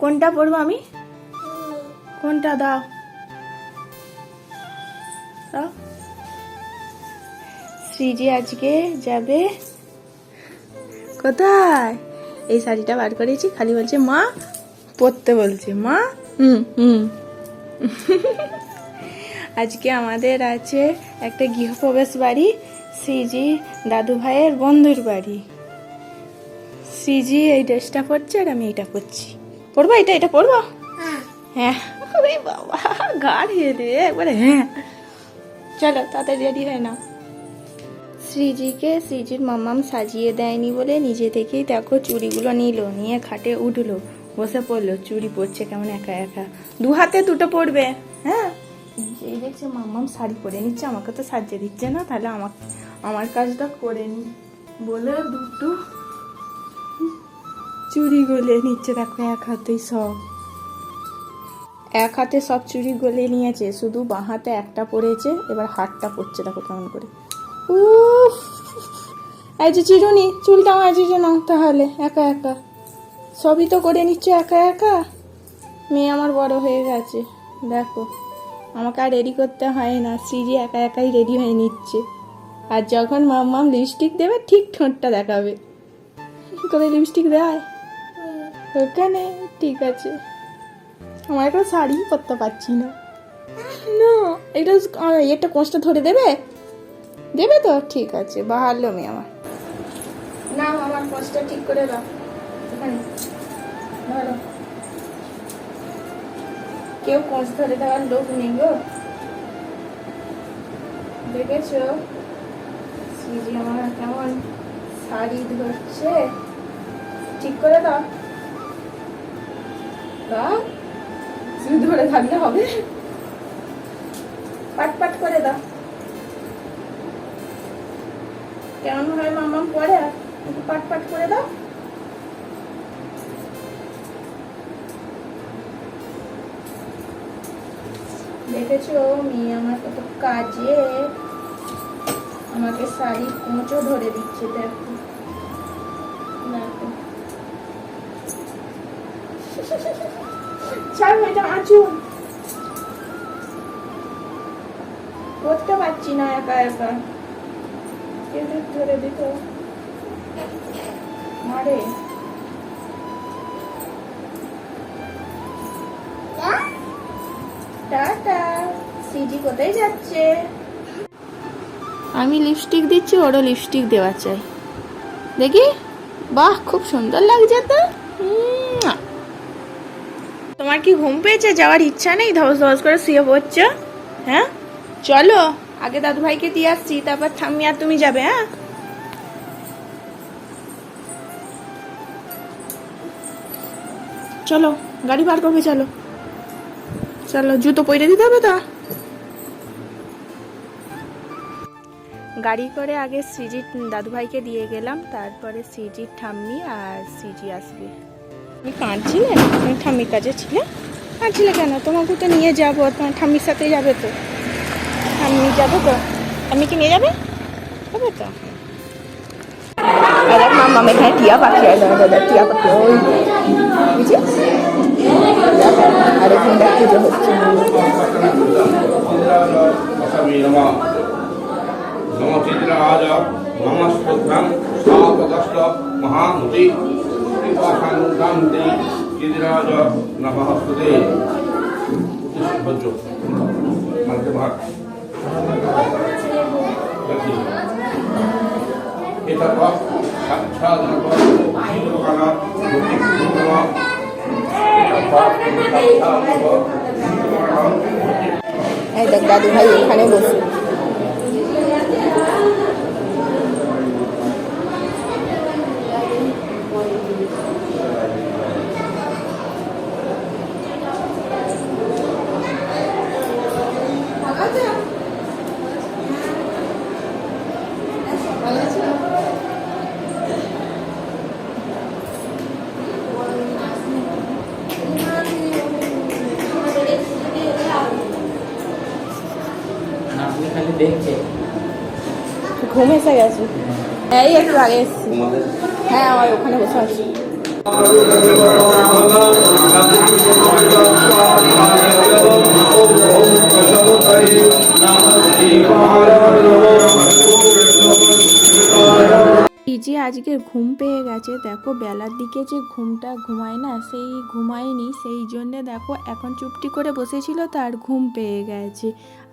কোনটা পরবো আমি? কোনটা দাও। শ্রীজি আজকে যাবে কোথায়? এই শাড়িটা বার করেছি, খালি বলছে, মা, পরতে বলছে। মা? হুম হুম। আজকে আমাদের আছে একটা গৃহপ্রবেশ বাড়ি, শ্রীজি দাদু ভাইয়ের বন্ধুর বাড়ি। শ্রীজি এই ড্রেসটা পরছে আর আমি এটা পরছি। পরবো এটা এটা পরবো হ্যাঁ। ওরে বাবা গাড় রে একবারে হ্যাঁ। চলো তাড়াতাড়ি রেডি হয় না শ্রীজিকে শ্রীজির মামাম সাজিয়ে দেয়নি বলে নিজে থেকেই দেখো চুড়িগুলো নিল নিয়ে খাটে উঠল বসে পড়ল চুড়ি পরছে কেমন একা একা। দু হাতে দুটো পড়বে হ্যাঁ। এই দেখছে মামাম শাড়ি পরে নিচ্ছে আমাকে তো সাজিয়ে দিচ্ছে না তাহলে আমার আমার কাজটা করে নি। বলে দুটো চুড়ি গলে নিচ্ছে দেখো, এক হাতেই সব। এক হাতে সব চুরি গলে নিয়েছে, শুধু বাঁ হাতে একটা পড়েছে, এবার হাতটা পড়ছে দেখো কেমন করে। উফ! যে চিরুনি, চুলটা আমার চিরু নাও তাহলে, একা একা। সবই তো করে নিচ্ছে একা একা? মেয়ে আমার বড় হয়ে গেছে, দেখো। আমাকে আর রেডি করতে হয় না সিজি একা একাই রেডি হয়ে নিচ্ছে। আর যখন মাম মাম লিপস্টিক দেবে, ঠিক ঠোঁটটা দেখাবে। করে লিপস্টিক দেয়? ওখানে ঠিক আছে। আমার একটা শাড়ি পরতে পারছি না। না, এটা এটা কোঁচটা ধরে দেবে? দেবে তো? ঠিক আছে, বাহারলো মেয়ে আমার। না আমার কোঁচটা ঠিক করে দাও। ধরো। কেউ কোঁচ ধরে দেওয়ার লোক নেই গো। দেখেছ? আমার কেমন শাড়ি ধরছে। ঠিক করে দাও। ধরে থাকলে হবে? পাট পাট করে দাও। কেমন হয় পাট পাট করে দাও। দেখেছ, মেয়ে আমার কত কাজে। আমাকে শাড়ি কোঁচও ধরে দিচ্ছে, দেখো। দেখো। ছাড় এটা আঁচুন করতে পারছি না একা একা। কেউ ধরে দিত। মারে। টাটা। সিজি কোথায় যাচ্ছে? আমি লিপস্টিক দিচ্ছি ওরও লিপস্টিক দেওয়া চাই। দেখি? বাহ খুব সুন্দর লাগছে তো। তোমার কি ঘুম পেয়েছে? যাওয়ার ইচ্ছা নেই? ধস ধস করে শুয়ে পড়ছো? হ্যাঁ? চলো, আগে দাদু ভাইকে দিয়ে আসছি, তারপর থামি আর তুমি যাবে হ্যাঁ? চলো, গাড়ি বার করবে, চলো। চলো, জুতো পরে দিতে হবে তো? গাড়ি করে আগে সিজির দাদুভাইকে দিয়ে গেলাম, তারপরে সিজির ঠাম্মি আর সিজি আসবে। তুমি কাঁদছিলে তুমি ঠাম্মির কাছে ছিলে। কাঁদছিলে কেন? তোমাকে তো নিয়ে যাব তোমার ঠাম্মির সাথে যাবে তো। ঠাম্মি যাবে তো। ঠাম্মি কি নিয়ে যাবে? হবে তো। এবার মাম্মাম এখানে টিয়া পাখি আছে দাদা টিয়া পাখি আর এখানে দেখ পুজো হচ্ছে। सातदष्ट महामुति कृपाशान्तान्ति चिद्राज नमः स्तुते ভোজ্য মানতে ভাগ এটা পর সাক্ষাৎ কানা ভক্তি নমঃ এই দেখ দাদু ভাই এখানে বসে ঘুমেছে গেছে এই একটু আগে এসছি হ্যাঁ আমার ওখানে বসে আছি নাম আজকে ঘুম পেয়ে গেছে। দেখো বেলার দিকে যে ঘুমটা ঘুমায় না, সেই ঘুমায়নি, সেই জন্যে দেখো এখন চুপটি করে বসেছিল, তার ঘুম পেয়ে গেছে।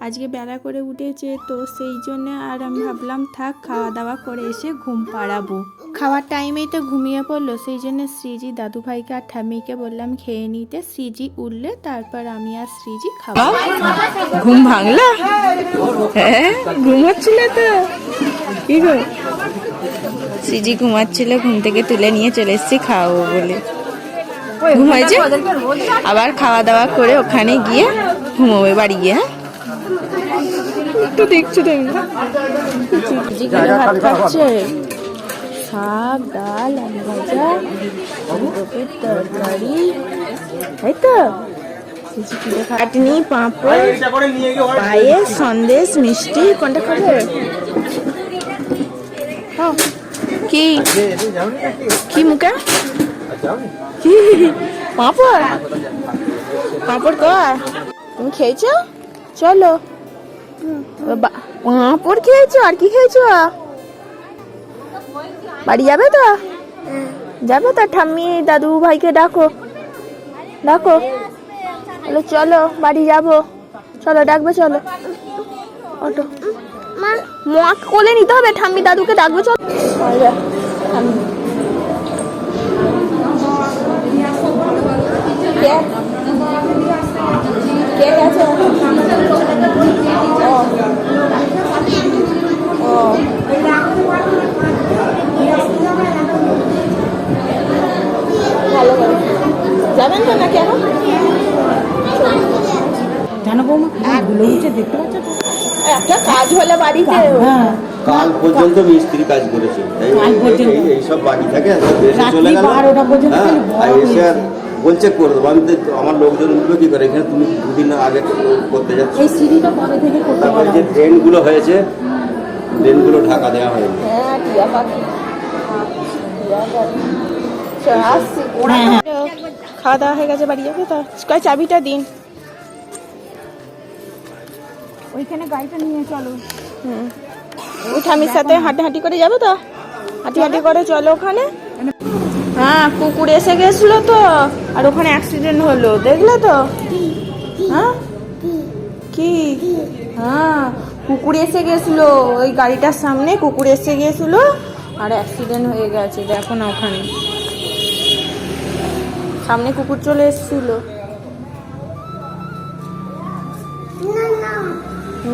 আজকে বেলা করে উঠেছে, তো সেই জন্যে আর আমি ভাবলাম, থাক, খাওয়া দাওয়া করে এসে ঘুম পাড়াবো। খাওয়ার টাইমেই তো ঘুমিয়ে পড়ল, সেই জন্য শ্রীজি দাদু ভাইকে আর ঠাম্মিকে বললাম, খেয়ে নিতে। শ্রীজি উঠলে, তারপর আমি আর শ্রীজি খাব। ঘুম ভাঙলা? হ্যাঁ ঘুমোচ্ছিল তো। কি গো? সিজি ঘুমাচ্ছিল ঘুম থেকে তুলে নিয়ে চলে এসেছি খাওয়াবো বলে। ঘুমাইছে আবার খাওয়া দাওয়া করে ওখানে গিয়ে ঘুমোবে বাড়ি গিয়ে হ্যাঁ? একটু দেখছ তুমি। ভাত খাচ্ছে। শাক ডাল আলু ভাজা ফুলকপির তরকারি। তাই তো। পাঁপড় পায়েস সন্দেশ মিষ্টি। কোনটা খাবে? হ্যাঁ। কি? কি মুখে? কি? পাঁপড়? পাঁপড় কর। তুমি খেয়েছো? চলো। পাঁপড় খেয়েছো? আর কি খেয়েছো? বাড়ি যাবে তো? যাবে তো? ঠাম্মি দাদু ভাইকে ডাকো। ডাকো। বলে চলো বাড়ি যাব। চলো ডাকবে চলো। অটো। মা কোলে নিতে হবে। ঠাম্মি দাদুকে ডাকবে চল। ঠাম্মি। কে? গেছে? ভালো যাবেন তো না কেন? জানো বৌমা? গুলো দেখতে পাচ্ছ একটা কাজ হলে বাড়িতে। হ্যাঁ। কাল পর্যন্ত মিস্ত্রি কাজ করেছে। এইসব বাকি থাকে চলে গেল। হ্যাঁ, এসে আর বলছে করে দেবো। আমি তো- আমার লোকজন উঠবে কি করে? এখানে তুমি দুদিন আগে করতে যাচ্ছ। এই সিঁড়িটা কবে থেকে করতে তারপরে যে ড্রেনগুলো হয়েছে ড্রেনগুলো ঢাকা দেওয়া হয়নি। হ্যাঁ আসছি। হ্যাঁ, খাওয়া দাওয়া হয়ে গেছে বাড়ি যাবে তো। কয় চাবিটা দিন। ওইখানে গাড়িটা নিয়ে চলো। হুম। ওই ঠামির সাথে হাঁটি হাঁটি করে যাবে তো? হাঁটি হাঁটি করে চলো ওখানে। হ্যাঁ কুকুর এসে গেছিল তো, আর ওখানে অ্যাক্সিডেন্ট হলো, দেখলে তো? হ্যাঁ? কি? হ্যাঁ কুকুর এসে গেছিল, ওই গাড়িটার সামনে কুকুর এসে গেছিল, আর অ্যাক্সিডেন্ট হয়ে গেছে, দেখো না ওখানে। সামনে কুকুর চলে এসেছিল।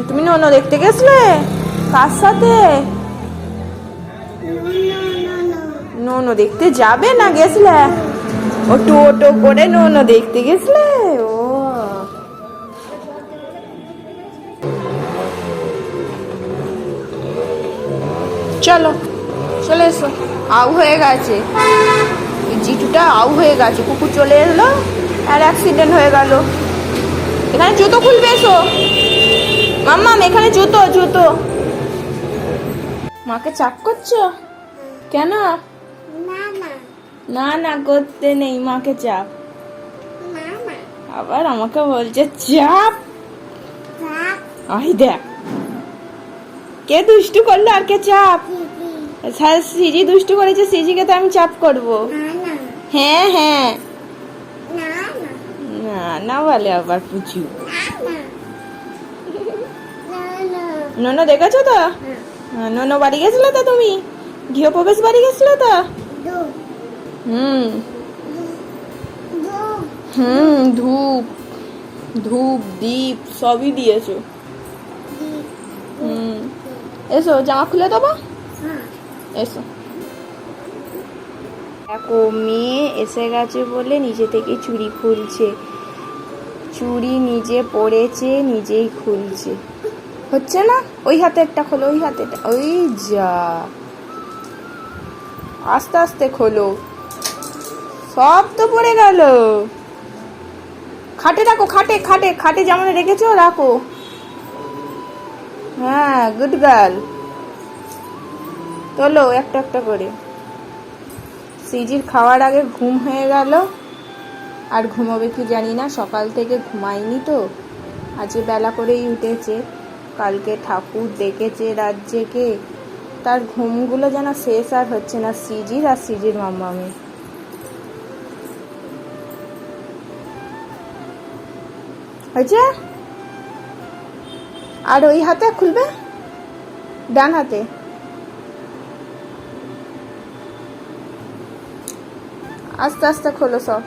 তুমি নন, দেখতে গেছিলে? কার সাথে? নন দেখতে যাবে না গেছিলে ওটো ওটো করে নন দেখতে গেছিলে ও। চলো, চলে এসো। আউ হয়ে গেছে। জিটুটা আউ হয়ে গেছে। কুকুর চলে এলো আর অ্যাক্সিডেন্ট হয়ে গেল। এখানে জুতো খুলবে এসো। মাম্মাম, এখানে জুতো জুতো। মাকে চাপ করছ? কেন? না না। করতে নেই মাকে চাপ। আবার আমাকে বলছে চাপ। আই দেখ। কে দুষ্টু করল আর কে চাপ? স্যার সিজি দুষ্টু করেছে সিজিকে তো আমি চাপ করব। হ্যাঁ হ্যাঁ। না না। বলে আবার পুচু। ননো দেখেছ তো? হ্যাঁ, ননো বাড়ি গেছিল তো তুমি? গৃহপ্রবেশ বাড়ি গেছিল তো? হুম। হুম ধূপ। ধূপ দীপ সবই দিয়েছ। হুম। এসো জামা খুলে দেবো? এসো। দেখো মেয়ে এসে গেছে বলে নিজে থেকে চুড়ি খুলছে। চুড়ি নিজে পড়েছে নিজেই খুলছে। হচ্ছে না? ওই হাতে একটা খোলো, ওই হাতে ওই যা। আস্তে আস্তে খোলো। সব তো পড়ে গেল। খাটে রাখো, খাটে খাটে খাটে যেমন রেখেছো, রাখো। হ্যাঁ গুড গার্ল তোলো, একটা একটা করে। সিজির খাওয়ার আগে ঘুম হয়ে গেল। আর ঘুমোবে কি জানি না, সকাল থেকে ঘুমায়নি তো। আজকে বেলা করেই উঠেছে। কালকে ঠাকুর দেখেছে রাত জেগে তার ঘুমগুলো যেন শেষ আর হচ্ছে না, সিজির আর সিজির মাম্মামি। হয়েছে? আর ওই হাতে খুলবে? ডান হাতে? আস্তে আস্তে খোলো সব।